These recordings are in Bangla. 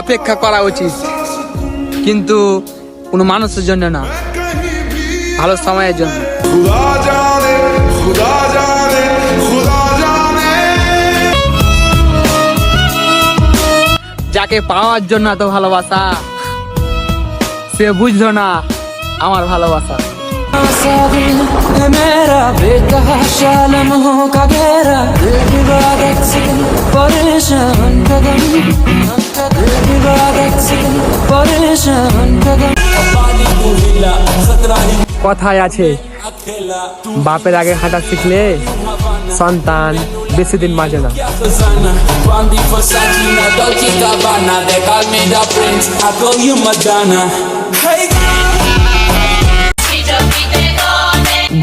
অপেক্ষা করা উচিত। কিন্তু কোনো মানুষের জন্য না ভালো সময়ের জন্য। যাকে পাওয়ার জন্য এত ভালোবাসা সে বুঝলো না আমার ভালোবাসা। মেরা বেকার শালম হোক কথায় আছে, বাপের আগে হাঁটা শিখলে সন্তান বেশি দিন মাঝে না।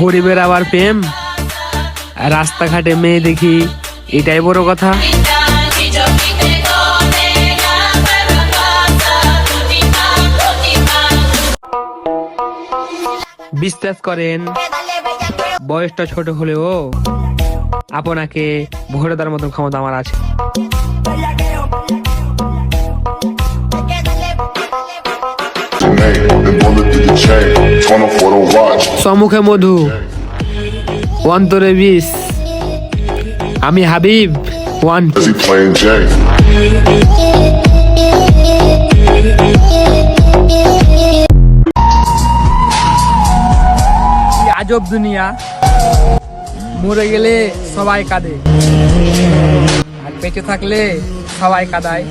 গরিবের আবার প্রেম, রাস্তাঘাটে মেয়ে দেখি, এটাই বড় কথা। বিশ্বাস করেন, বয়সটা ছোট হলেও আপনাকে ভরে দেওয়ার মতন ক্ষমতা আমার আছে. সম্মুখে মধু, অন্তরে বিষ আমি হাবিব ওয়ান Is he playing Jay? কি আজব দুনিয়া মরে গেলে সবাই কাঁদে আর বেঁচে থাকলে সবাই কাঁদায়